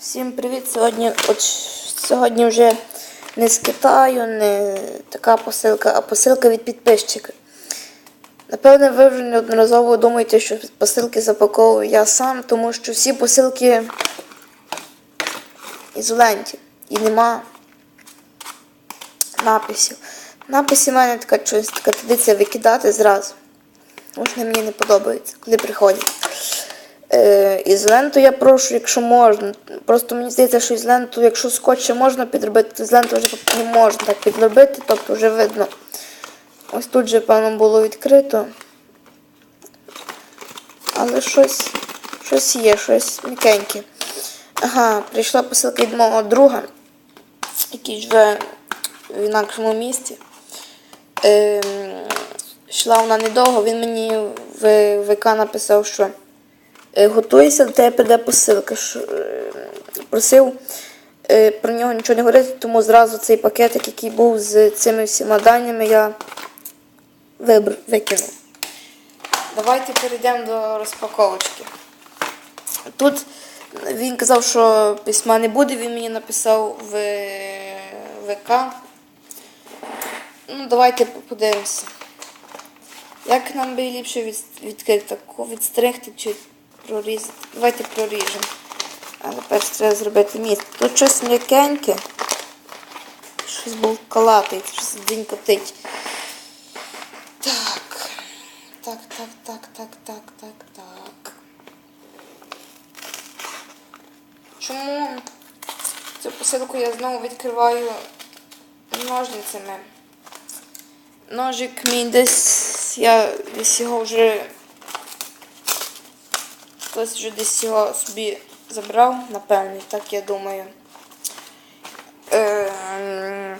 Всім привіт! Сьогодні, от, сьогодні вже не з Китаю, не така посилка, а посилка від підписчика. Напевне, ви вже неодноразово думаєте, що посилки запаковую я сам, тому що всі посилки ізоленті і нема написів. Написи в мене така щось, така традиція викидати зразу. Тому мені не подобаються, коли приходять. Е, із ленту я прошу, якщо можна. Просто мені здається, що із ленту, якщо скотчем можна підробити, то з ленту вже не можна так підробити, тобто вже видно. Ось тут же, певно, було відкрито. Але щось, щось є, щось м'якеньке. Ага, прийшла посилка від мого друга, який живе в інакшому місті. Ем, йшла вона недовго, він мені в ВК написав, що готуйся, до тебе прийде посилка. Е, просив е, про нього нічого не говорити, тому зразу цей пакетик, який був з цими всіма даними, я викинув. Давайте перейдемо до розпаковочки. Тут він казав, що письма не буде, він мені написав в ВК. Ну, давайте подивимося. Як нам би ліпше від, відкрити відстригти чи прорізати? Давайте проріжемо. Але перш треба зробити місце. Тут щось м'якеньке. Щось булкалатить, щось дзінькотить. Так. Так, так, так, так, так, так, так. Чому цю посилку я знову відкриваю ножницями? Ножик мій десь, я десь його вже хтось вже десь його собі забрав, напевне, так я думаю. Е,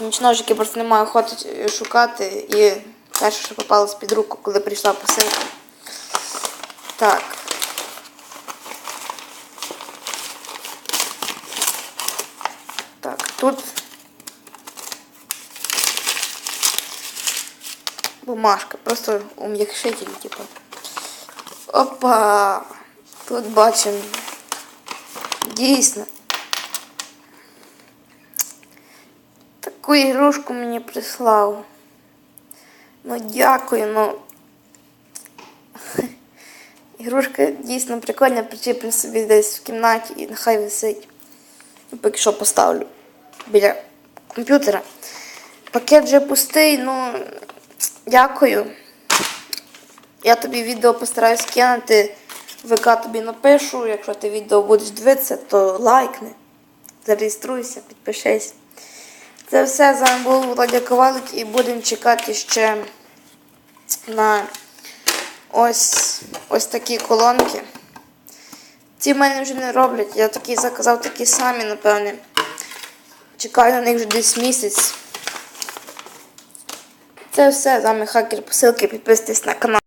ніч ножики просто немає охоти шукати і перше, що попалось під руку, коли прийшла посилка. Так. Так, тут бумажка, просто ум'якшитель, типу. Опа! Тут бачимо. Дійсно. Таку ігрушку мені прислав. Ну дякую, ну. Ігрушка дійсно прикольна, причеплю собі десь в кімнаті і нехай висить. Ну, Поки що поставлю біля комп'ютера. Пакет вже пустий, ну дякую. Я тобі відео постараюсь кинути. ВК тобі напишу. Якщо ти відео будеш дивитися, то лайкни. Зареєструйся, підпишись. Це все. З вами був Володя Ковалик і будемо чекати ще на ось, ось такі колонки. Ці в мене вже не роблять. Я такі заказав такі самі, напевне. Чекаю на них вже десь місяць. Це все. З вами хакер посилки. Підписуйтесь на канал.